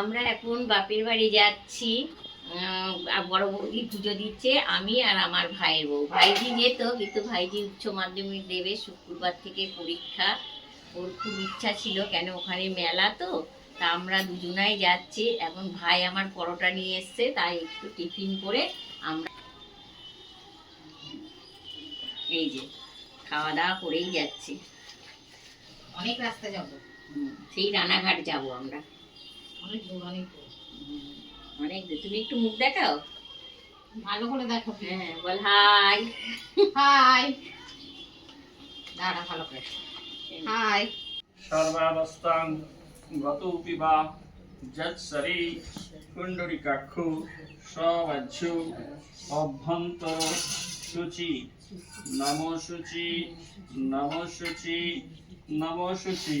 আমরা এখন বাপের বাড়ি যাচ্ছি বড় বৌদি পুজো দিচ্ছে আমি আর আমার ভাইয়ের বউ। ভাইজি যেত কিন্তু ভাইজি উচ্চ মাধ্যমিক দেবে শুক্রবার থেকে পরীক্ষা। ওর খুব ইচ্ছা ছিল কেন ওখানে মেলা তো তা আমরা দুজনাই যাচ্ছি। এখন ভাই আমার পরোটা নিয়ে এসছে তাই একটু টিফিন করে আমরা এই যে খাওয়া দাওয়া করেই যাচ্ছি। অনেক রাস্তা যাব। সেই রানাঘাট যাব আমরা। অনেক দূর অনেক দূর। অনেক দূর। তুমি একটু মুখ দেখাও। ভালো করে দেখো হ্যাঁ বল হাই। হাই। দাঁড়া ভালো করে। হাই। সর্বাবস্থাং গতোপি বা যৎসরি কুণ্ডরিকাক্ষু সবাজ্যু অভ্যন্তর শুচি নম শুচি নম শুচি নম শুচি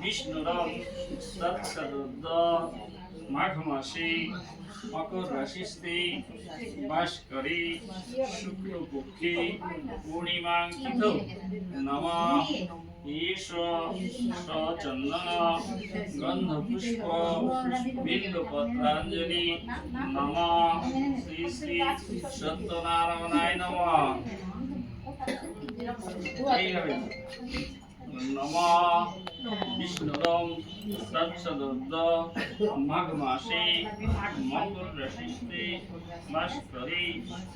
বিষ্ণুরম তৎসদুদ্দ মাঘ মাসে মকর রাশিস্তে বাস করে শুক্লপক্ষে পূর্ণিমাঙ্কিত নম। ঈশ সচন্দন গন্ধপুষ্প বিল্লপত্রাঞ্জলি নম। শ্রী শ্রী সত্যনারায়ণায় নম। এইভাবে। নম বিষ্ণুরম তৎসদুদ্দ মাঘ মাসে মকর রাশিস্তে বাস করে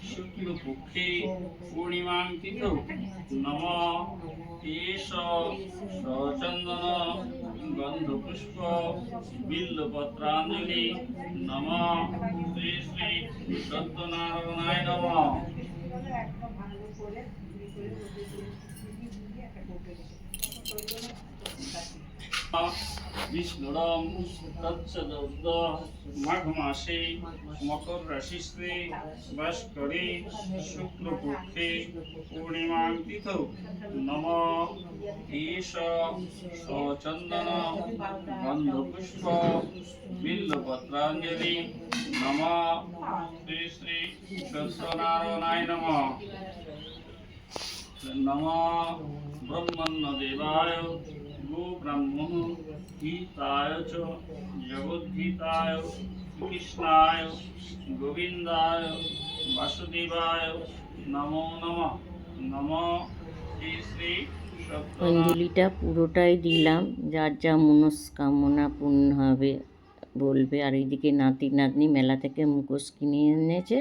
শুক্লপক্ষে পূর্ণিমাঙ্কিত নম এষ সচন্দন গন্ধপুষ্প বিল্লপত্রাঞ্জলি নম শ্রী শ্রী সত্যনারায়ণায় নম বিষ্ণুরম তৎসদব্দ মাঘ মাসে মকর রাশিস্তে বাস করে শুক্লপক্ষে পূর্ণিমাঙ্কিত নম ঈশ সচন্দন গন্ধপুষ্প বিল্লপত্রাঞ্জলি নম শ্রী শ্রী সত্যনারায়ণায় নম নম গো ব্রহ্ম গীতায় চ জগদ্গীতায় কৃষ্ণায় গোবিন্দায় বাসুদেবায় নমো নম নম শ্রী শ্রী অঞ্জলিটা পুরোটাই দিলাম, যার যা মনস্কামনা পূর্ণ হবে বলবে। আর এইদিকে নাতি নাতনি মেলা থেকে মুখোশ কিনে এনেছে,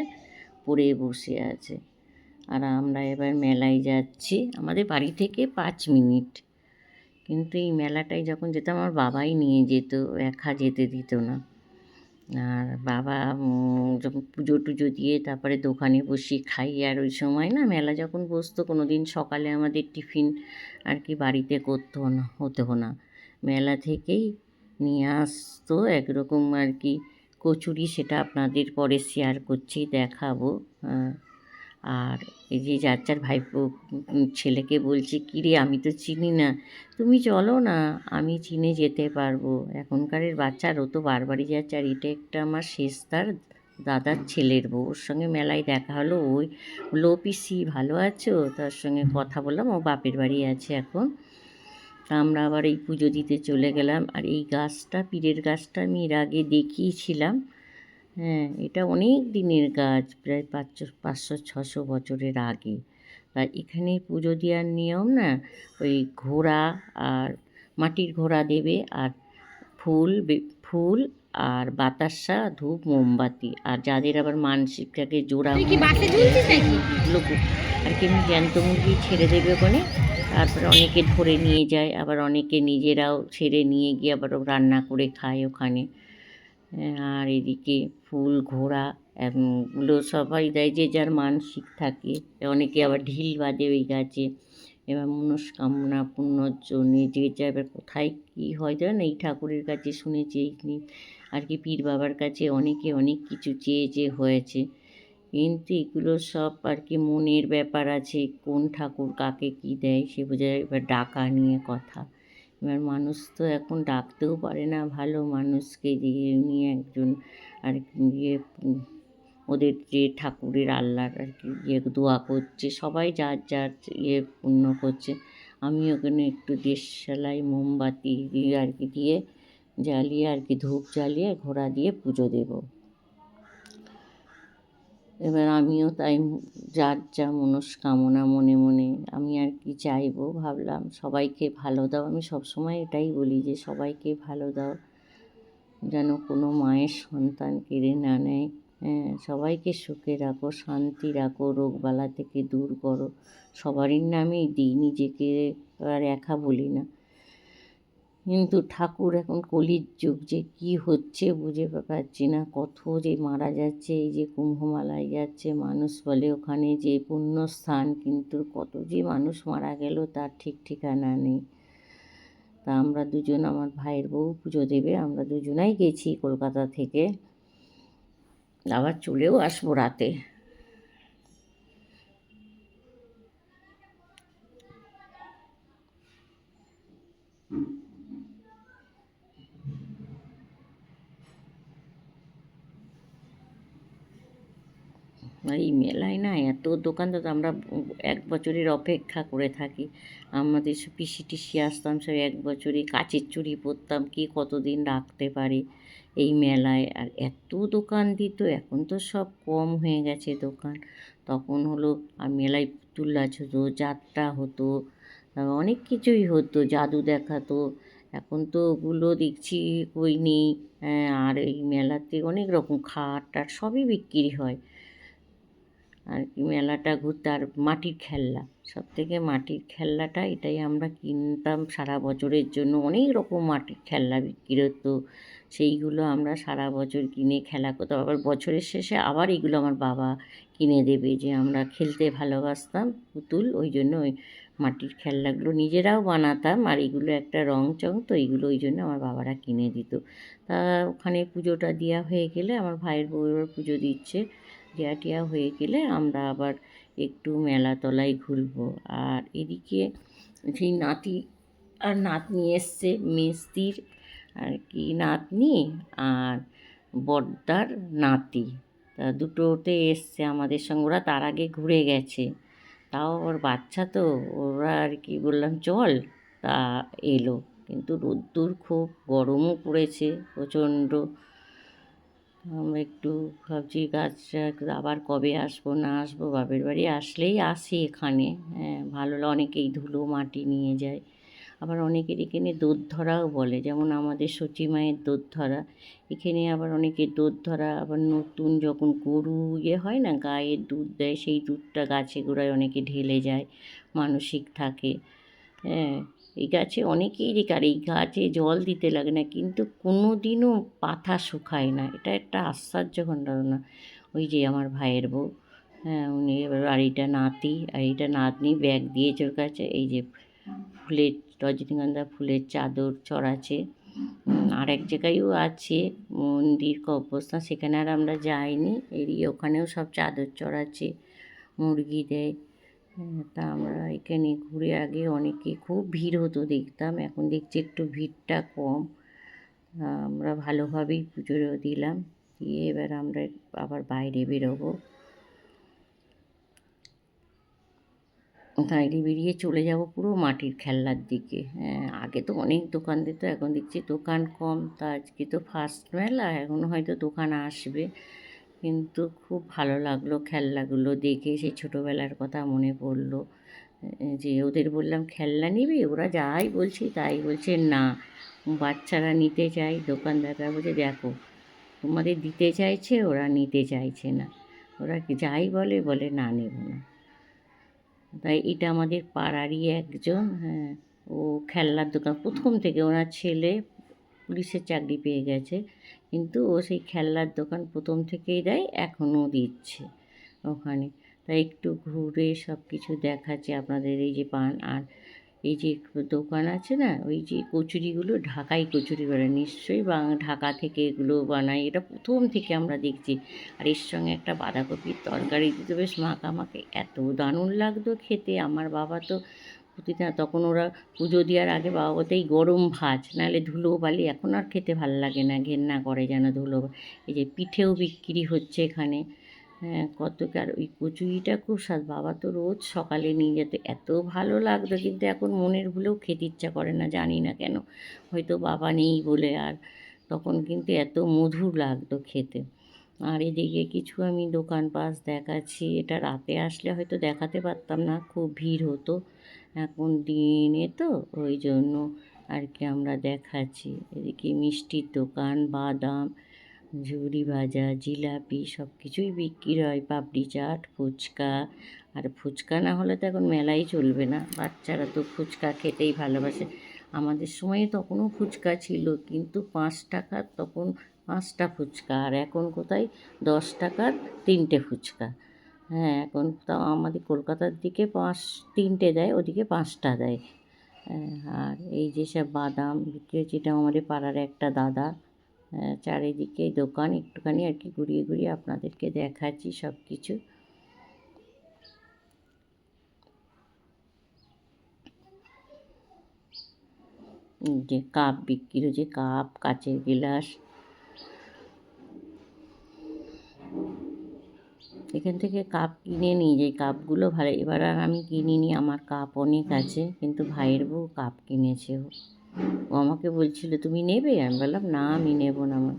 পরে বসে আছে। আর আমরা এবার মেলায় যাচ্ছি। আমাদের বাড়ি থেকে পাঁচ মিনিট। কিন্তু এই মেলাটায় যখন যেতাম, আমার বাবাই নিয়ে যেত, একা যেতে দিত না। আর বাবা যখন পুজো টুজো দিয়ে তারপরে দোকানে বসে খাই, আর ওই সময় না মেলা যখন বসতো কোনো দিন সকালে আমাদের টিফিন আর কি বাড়িতে করতো না, হতো না। মেলা থেকেই নিয়ে আসতো, একরকম আর কি কচুরি সেটা আপনাদের পরে শেয়ার করছি, দেখাবো। আর এই যে যার যার উম, ছেলেকে বলছি কিরে আমি তো চিনি না। তুমি চলো না আমি চিনে যেতে পারব। এখনকারের বাচ্চার ও তো বারবারই যাচ্ছে। আর এটা একটা আমার শেষ তার দাদার ছেলের বউ। ওর সঙ্গে মেলায় দেখা হলো। ওই লো "ও পিসি ভালো আছো? তার সঙ্গে কথা বললাম। ও বাপের বাড়ি আছে এখন। তা আমরা আবার এই পুজো দিতে চলে গেলাম। আর এই গাছটা পীরের গাছটা আমি এর আগে দেখিয়েছিলাম। হ্যাঁ এটা অনেক দিনের গাছ প্রায় পাঁচশো পাঁচশো ছশো বছরের আগে। আর এখানে পুজো দেওয়ার নিয়ম না ওই ঘোড়া আর মাটির ঘোড়া দেবে আর ফুল ফুল আর বাতাসা ধূপ মোমবাতি। আর যাদের আবার মানসিকটাকে জোড়া তুই কি বাসে ঝুলছিস নাকি? লোক। আর কেমনি জ্যান্ত মুরগি ছেড়ে দেবে ওখানে। তারপরে অনেকে ধরে নিয়ে যায় আবার অনেকে নিজেরাও ছেড়ে নিয়ে গিয়ে আবার রান্না করে খায় ওখানে। হ্যাঁ, আর এদিকে ফুল ঘোড়া এগুলো সবাই দেয়, যে যার মানসিক থাকে। অনেকে আবার ঢিল বাঁধে ওই গাছে। এবার মনস্কামনা পূর্ণর যে যা এবার কোথায় কী হয়, জানেন? এই ঠাকুরের কাছে শুনেছি, এই আর কি পীর বাবার কাছে অনেকে অনেক কিছু চেয়ে চেয়ে হয়েছে। কিন্তু এগুলো সব আর কি মনের ব্যাপার আছে, কোন ঠাকুর কাকে কী দেয়, সে বোঝায়, এবার ডাকা নিয়ে কথা। এবার মানুষ তো এখন ডাকতেও পারে না। ভালো মানুষকে দিয়ে নিয়ে একজন আর কি ইয়ে ওদের যে ঠাকুরের আল্লাহর আর কি ইয়ে দোয়া করছে, সবাই যার যার ইয়ে পূর্ণ করছে। আমি ওখানে একটু দেশালাই মোমবাতি দিয়ে আর কি দিয়ে জ্বালিয়ে আর কি ধূপ জ্বালিয়ে ঘোড়া দিয়ে পুজো দেবো। এবার আমিও তাই যার যা মনস্কামনা মনে মনে আমি আর কি চাইব ভাবলাম, সবাইকে ভালো দাও। আমি সবসময় এটাই বলি যে সবাইকে ভালো দাও, যেন কোনো মায়ের সন্তান কেড়ে না নেয়। হ্যাঁ সবাইকে সুখে রাখো, শান্তি রাখো, রোগবালা থেকে দূর করো। সবারই নামেই দিই, নিজেকে আর একা বলি না। কিন্তু ঠাকুর এখন কলির যুগ যে কি হচ্ছে বুঝে পাচ্ছি না। কত যে মারা যাচ্ছে, এই যে কুম্ভমালায় যাচ্ছে, মানুষ বলে ওখানে যে পুণ্যস্থান, কিন্তু কত যে মানুষ মারা গেল তার ঠিক ঠিকানা নেই। তা আমরা দুজন, আমার ভাইয়ের বউ পুজো দেবে, আমরা দুজনাই গেছি কলকাতা থেকে। আবার চলেও আসব রাতে আর এই মেলায় না এত দোকান তো আমরা এক বছরের অপেক্ষা করে থাকি। আমাদের সব পিসি টিসি আসতাম সব এক বছরই কাচের চুড়ি পরতাম কি কতদিন রাখতে পারে এই মেলায় আর এত দোকান দিত এখন তো সব কম হয়ে গেছে দোকান। তখন হলো আর মেলায় পুতুল হতো যাত্রা হতো অনেক কিছুই হতো জাদু দেখাতো। এখন তো ওগুলো দেখছি কই নেই হ্যাঁ, আর এই মেলাতে অনেক রকম খাট টাট সবই বিক্রি হয়। আর কি মেলাটা ঘুরতে, আর মাটির খেলনা। সব থেকে মাটির খেলনাটা, এটাই আমরা কিনতাম সারা বছরের জন্য। অনেক রকম মাটির খেলনা বিক্রি হতো। সেইগুলো আমরা সারা বছর কিনে খেলা করতাম। আবার বছরের শেষে আবার এগুলো আমার বাবা কিনে দেবে যে আমরা খেলতে ভালোবাসতাম পুতুল। ওই জন্য ওই মাটির খেলনাগুলো নিজেরাও বানাতাম। আর এগুলো একটা রং চং, তো এইগুলো ওই জন্য আমার বাবারা কিনে দিত। তা ওখানে পুজোটা দেওয়া হয়ে গেলে আমার ভাইয়ের বউ এবার পুজো দিচ্ছে। দেয়া টেয়া হয়ে গেলে আমরা আবার একটু মেলাতলায় ঘুরবো। আর এদিকে সেই নাতি আর নাতনি এসছে, মেস্তির আর কি নাতনি আর বড়দার নাতি। তা দুটোতে এসছে আমাদের সঙ্গে, ওরা তার আগে ঘুরে গেছে। তাও ওর বাচ্চা তো, ওরা আর কি বললাম, চল। তা এলো। কিন্তু রোদ্দুর খুব গরমও পড়েছে, প্রচণ্ড। একটু ভাবছি গাছ আবার কবে আসব, না আসব, বাপের বাড়ি আসলেই আসি এখানে। হ্যাঁ ভালো অনেকেই ধুলো মাটি নিয়ে যায়। আবার অনেকের এখানে দুধ ধরাও বলে, যেমন আমাদের সচি মায়ের দুধ ধরা এখানে আবার অনেকে দুধ ধরা আবার নতুন যখন গরু ইয়ে হয় না গায়ের দুধ দেয়, সেই দুধটা গাছে গোড়ায় অনেকে ঢেলে যায়, মানসিক থাকে। হ্যাঁ এই গাছে অনেকেই রেখে আর এই গাছে জল দিতে লাগে না, কিন্তু কোনো দিনও পাতা শুকায় না। এটা একটা আশ্চর্য ঘটনা। ওই যে আমার ভাইয়ের বউ হ্যাঁ উনি এবার আর এইটা নাতি, আর এইটা নাতনি ব্যাগ দিয়েছে ওর কাছে, এই যে ফুলের, রজনীগন্ধা ফুলের চাদর চড়াচ্ছে। আর এক জায়গায়ও আছে মন্দির কবরস্থান সেখানে আর আমরা যাইনি। এড়িয়ে ওখানেও সব চাদর চড়াচ্ছে, মুরগি দেয়। তা আমরা এখানে ঘুরে আগে অনেকে খুব ভিড় হতো দেখতাম, এখন দেখছি একটু ভিড়টা কম। আমরা ভালোভাবেই পুজো দিলাম, দিয়ে এবার আমরা আবার বাইরে বেরোবো। বাইরে বেরিয়ে চলে যাব পুরো মাটির খেলনার দিকে। হ্যাঁ আগে তো অনেক দোকান দিত, এখন দেখছি দোকান কম, তা আজকে তো ফার্স্ট মেলা, এখন হয়তো দোকান আসবে। কিন্তু খুব ভালো লাগল খেলনাগুলো দেখে। সেই ছোটোবেলার কথা মনে পড়ল। যে ওদের বললাম, খেলনা নিবি? ওরা যাই বলছি, তাই বলছে, না। বাচ্চারা নিতে চাই দোকানদাররা বলছে, দেখো, তোমাদের দিতে চাইছে, ওরা নিতে চাইছে না। ওরা যাই বলে বলে, না, নেব না। তাই এটা আমাদের পাড়ারই একজন হ্যাঁ ও খেলনার দোকান, প্রথম থেকে ওনার ছেলে পুলিশের চাকরি পেয়ে গেছে। কিন্তু ও সেই খেলনার দোকান প্রথম থেকেই দেয়, এখনও দিচ্ছে ওখানে। তাই একটু ঘুরে সব কিছু দেখাচ্ছে আপনাদের, এই যে পান আর এই যে দোকান আছে না, ওই যে কচুরিগুলো, ঢাকাই কচুরি করে নিশ্চয়ই বা ঢাকা থেকে এগুলো বানায় এটা প্রথম থেকে আমরা দেখছি। আর এর সঙ্গে একটা বাঁধাকপির তরকারি দিত বেশ মাখামাখি। এত দারুণ লাগতো খেতে। আমার বাবা তো প্রতিদিন তখন ওরা পুজো দেওয়ার আগে বাবা বলতো এই গরম ভাজ নাহলে ধুলো বালি এখন আর খেতে ভালো লাগে না, ঘেন্না করে যেন ধুলো এই যে পিঠেও বিক্রি হচ্ছে এখানে। হ্যাঁ কত আর ওই কচুরিটা খুব স্বাদ বাবা তো রোজ সকালে নিয়ে যেত। এত ভালো লাগতো কিন্তু এখন মনের ভুলেও খেতে ইচ্ছা করে না, জানি না কেন। হয়তো বাবা নেই বলে আর। তখন কিন্তু এত মধুর লাগতো খেতে। আর এদিকে কিছু আমি দোকান পাশ দেখাচ্ছি। এটা রাতে আসলে হয়তো দেখাতে পারতাম না, খুব ভিড় হতো। এখন দিনে তো ওই জন্য আর কি আমরা দেখাচ্ছি। এদিকে মিষ্টির দোকান, বাদাম, ঝুড়ি ভাজা, জিলাপি সব কিছুই বিক্রি হয়, পাপড়ি চাট, ফুচকা। আর ফুচকা না হলে তো এখন মেলাই চলবে না। বাচ্চারা তো ফুচকা খেতেই ভালোবাসে। আমাদের সময়ে তখনও ফুচকা ছিল, কিন্তু পাঁচ টাকার তখন পাঁচটা ফুচকা। আর এখন কোথায়? দশ টাকার তিনটে ফুচকা। হ্যাঁ এখন তাও আমাদের কলকাতার দিকে পাঁচ তিনটে দেয় ওদিকে পাঁচটা দেয়। হ্যাঁ, আর এই যে সব বাদাম বিক্রি হচ্ছে এটা আমাদের পাড়ার একটা দাদা। হ্যাঁ, চারিদিকে দোকান একটুখানি আর কি ঘুরিয়ে ঘুরিয়ে আপনাদেরকে দেখাচ্ছি সব কিছু। যে কাপ বিক্রি হচ্ছে কাপ কাচের গিলাস। এখান থেকে কাপ কিনে নিই যে কাপগুলো ভালো, এবার আর আমি কিনিনি, আমার কাপ অনেক আছে, কিন্তু ভাইয়ের বউ কাপ কিনেছে ও। আমাকে বলছিল, তুমি নেবে? আমি বললাম, না, আমি নেব না আমার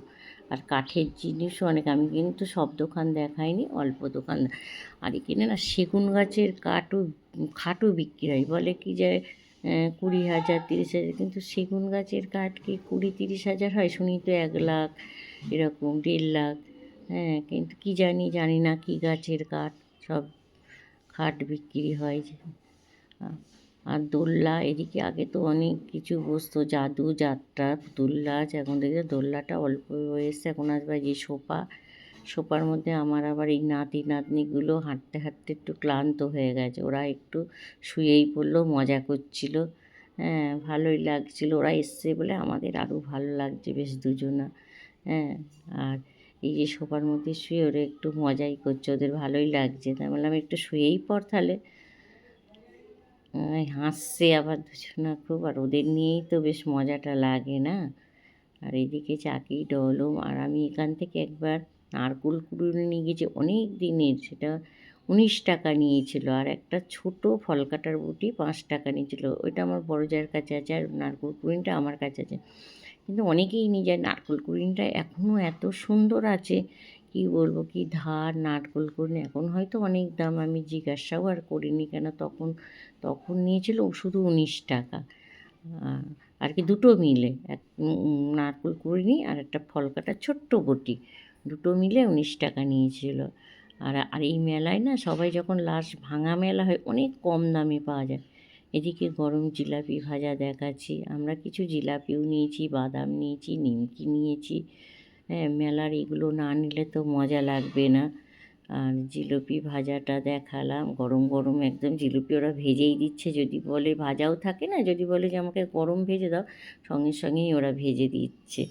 আর কাঠের জিনিসও অনেক, আমি কিন্তু সব দোকান দেখাইনি, অল্প দোকান আর এখানে না সেগুন গাছের কাঠও, খাটও বিক্রি হয়, বলে কি যে কুড়ি হাজার, তিরিশ হাজার, কিন্তু সেগুন গাছের কাঠ কি কুড়ি, তিরিশ হাজার হয়? শুনি তো এক লাখ, এরকম দেড় লাখ। হ্যাঁ কিন্তু কি জানি জানি না কি গাছের কাঠ, সব খাট বিক্রি হয় আর দোল্লা, এদিকে আগে তো অনেক কিছু বসতো, জাদু, যাত্রা পুতুল নাচ এখন দেখে দোল্লাটা অল্প এসছে এখন আসবে যে সোফা। সোফার মধ্যে আমার আবার এই নাতি, নাতনিগুলো হাঁটতে হাঁটতে একটু ক্লান্ত হয়ে গেছে। ওরা একটু শুয়েই পড়ল, মজা করছিল। হ্যাঁ ভালোই লাগছিল। ওরা এসছে বলে আমাদের আরও ভালো লাগছে বেশ দুজনা। হ্যাঁ আর এই যে সোফার মধ্যে শুয়ে ওরা একটু মজাই করছে, ওদের ভালোই লাগছে। তাই বললাম, একটু শুয়েই পড় তাহলে। হাসছে আবার দুজনা খুব, আর ওদের নিয়েই তো বেশ মজাটা লাগে না? আর এদিকে চাকি, ডলম, আর আমি এখান থেকে একবার নারকুল কুড়ুনি নিয়ে গেছি অনেক দিনের, সেটা উনিশ টাকা নিয়েছিল। আর একটা ছোট ফল কাটার বুটি পাঁচ টাকা নিয়েছিল। ওইটা আমার বড় জায়ের কাছে আছে, আর নারকুল কুড়িনটা আমার কাছে আছে। কিন্তু অনেকেই নিয়ে যায় নারকুল কুড়িনটা এখনও এত সুন্দর আছে কি বলব কি ধার নারকোল কুড়িন এখন হয়তো অনেক দাম আমি জিজ্ঞাসাও আর করিনি কেন তখন তখন নিয়েছিল শুধু উনিশ টাকা। আর কি দুটো মিলে এক উম, কুড়িনি আর একটা ফল কাটা ছোট্ট বটি দুটো মিলে উনিশ টাকা নিয়েছিল। আর আর এই মেলায় না সবাই যখন লাস্ট ভাঙা মেলা হয় অনেক কম দামে পাওয়া যায়। এদিকে গরম জিলাপি ভাজা দেখাচ্ছি। আমরা কিছু জিলাপিও নিয়েছি, বাদাম নিয়েছি, নিমকি নিয়েছি। হ্যাঁ মেলার এগুলো না নিলে তো মজা লাগবে না। আর জিলিপি ভাজাটা দেখালাম। গরম গরম একদম জিলিপি ওরা ভেজেই দিচ্ছে। যদি বলে ভাজাও থাকে না, যদি বলে যে আমাকে গরম ভেজে দাও, সঙ্গে সঙ্গেই ওরা ভেজে দিচ্ছে।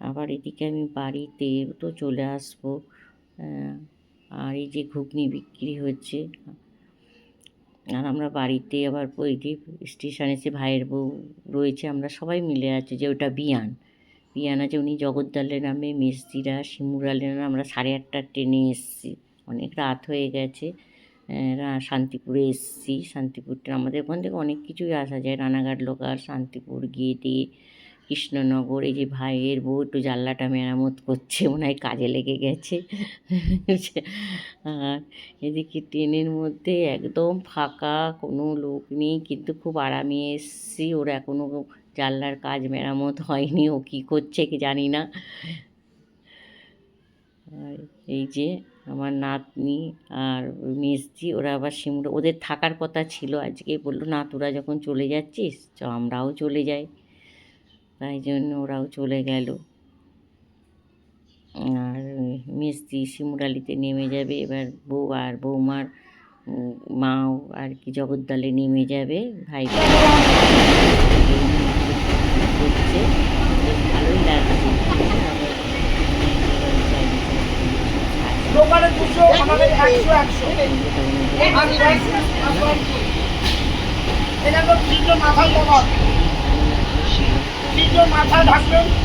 আবার এদিকে আমি বাড়িতে তো চলে আসব। আর এই যে ঘুগনি বিক্রি হচ্ছে আর আমরা বাড়িতে আবার ওই স্টেশনে এসে ভাইয়ের বউ রয়েছে, আমরা সবাই মিলে আছি যে ওটা বিয়ান। বিয়ান আছে, উনি জগদ্দালের নামে মিস্ত্রিরা শিমুরালের নামে আমরা সাড়ে আটটার ট্রেনে এসেছি। অনেক রাত হয়ে গেছে শান্তিপুরে এসেছি। শান্তিপুরটা আমাদের ওখান থেকে অনেক কিছুই আসা যায়। রানাঘাট লোকাল শান্তিপুর গিয়ে গেটে কৃষ্ণনগর, এই যে ভাইয়ের বউ একটু জানলাটা মেরামত করছে হয় কাজে লেগে গেছে। আর এদিকে ট্রেনের মধ্যে একদম ফাঁকা, কোনো লোক নেই, কিন্তু খুব আরামে এসছি। ওর এখনও জানলার কাজ মেরামত হয়নি, ও কী করছে কি জানি না। আর এই যে আমার নাতনি আর মেজদি ওরা আবার সিমুর ওদের থাকার কথা ছিল আজকে, বলল, না, তোরা যখন চলে যাচ্ছিস, চ, আমরাও চলে যাই। তাই জন্য ওরাও চলে গেল। আর মেজদি শিমুরালিতে নেমে যাবে এবার বউ আর বৌমার মাও আর কি জগদ্দলে নেমে যাবে। ভাই করছে ভালোই লাগছে। দোকানে দুশো আমাদের একশো একশো। এটা তো তিনটে মাথা ঢাকবেন।